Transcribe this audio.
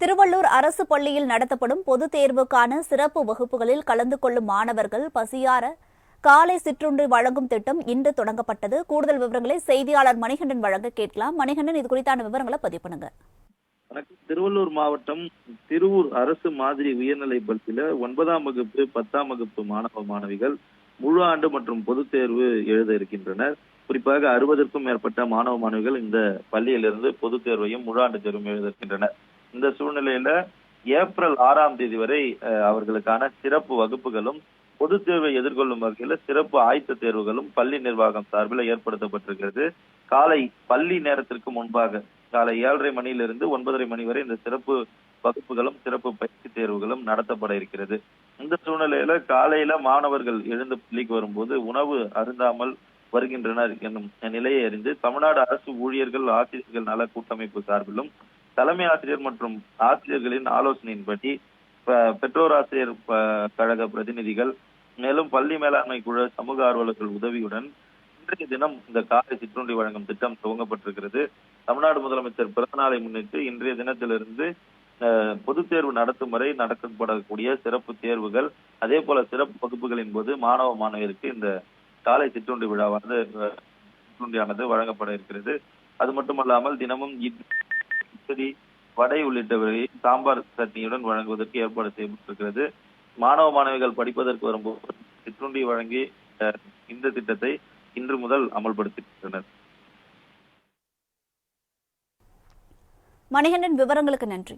திருவள்ளூர் அரசு பள்ளியில் நடத்தப்படும் பொதுத் தேர்வுக்கான சிறப்பு வகுப்புகளில் கலந்து கொள்ளும் மாணவர்கள் பசியார காலை சிற்றுண்டு வழங்கும் திட்டம் இன்று தொடங்கப்பட்டது. கூடுதல் விவரங்களை செய்தியாளர் மணிகண்டன் வழங்க கேட்கலாம். மணிகண்டன் இது குறித்தான விவரங்களை பதிவு பண்ணுங்க. திருவள்ளூர் மாவட்டம் திருவூர் அரசு மாதிரி உயர்நிலைப் பள்ளியில ஒன்பதாம் வகுப்பு பத்தாம் வகுப்பு மாணவ மாணவிகள் முழு ஆண்டு மற்றும் பொதுத் தேர்வு எழுத இருக்கின்றனர். குறிப்பாக அறுபதற்கும் மேற்பட்ட மாணவ மாணவிகள் இந்த பள்ளியிலிருந்து பொதுத் தேர்வையும் முழு ஆண்டு தேர்வும் எழுத இருக்கின்றனர். இந்த சூழ்நிலையில ஏப்ரல் ஆறாம் தேதி வரை அவர்களுக்கான சிறப்பு வகுப்புகளும் பொதுத் தேர்வை எதிர்கொள்ளும் வகையில சிறப்பு ஆயத்த தேர்வுகளும் பள்ளி நிர்வாகம் சார்பில் ஏற்படுத்தப்பட்டிருக்கிறது. காலை பள்ளி நேரத்திற்கு முன்பாக காலை ஏழரை மணியிலிருந்து ஒன்பதரை மணி வரை இந்த சிறப்பு வகுப்புகளும் சிறப்பு பயிற்சி தேர்வுகளும் நடத்தப்பட இருக்கிறது. இந்த சூழ்நிலையில காலையில மாணவர்கள் எழுந்து பள்ளிக்கு வரும்போது உணவு அருந்தாமல் வருகின்றனர் என்னும் நிலையை அறிந்து தமிழ்நாடு அரசு ஊழியர்கள் ஆசிரியர்கள் நல கூட்டமைப்பு சார்பிலும் தலைமை ஆசிரியர் மற்றும் ஆசிரியர்களின் ஆலோசனையின்படி ப- பெற்றோர் ஆசிரியர் கழக பிரதிநிதிகள் மேலும் பள்ளி மேலாண்மை குழு சமூக ஆர்வலர்கள் உதவியுடன் இன்றைய தினம் இந்த காலை சிற்றுண்டி வழங்கும் திட்டம் துவங்கப்பட்டிருக்கிறது. தமிழ்நாடு முதலமைச்சர் பிறந்தநாளை முன்னிட்டு இன்றைய தினத்திலிருந்து அஹ், தேர்வு நடத்தும் வரை நடத்தப்படக்கூடிய சிறப்பு தேர்வுகள் அதே போல சிறப்பு வகுப்புகளின் போது மாணவ மாணவியருக்கு இந்த காலை சிற்றுண்டி விழாவானது சிற்றுண்டியானது வழங்கப்பட இருக்கிறது. அது மட்டுமல்லாமல் தினமும் இட்லி வடை உள்ளிட்டவர்களை சாம்பார் சட்னியுடன் வழங்குவதற்கு ஏற்பாடு செய்யப்பட்டிருக்கிறது. மாணவ மாணவிகள் படிப்பதற்கு வரும்போது சிற்றுண்டி வழங்கி இந்த திட்டத்தை இன்று முதல் அமல்படுத்தினர் மணிகண்டன் விவரங்களுக்கு நன்றி.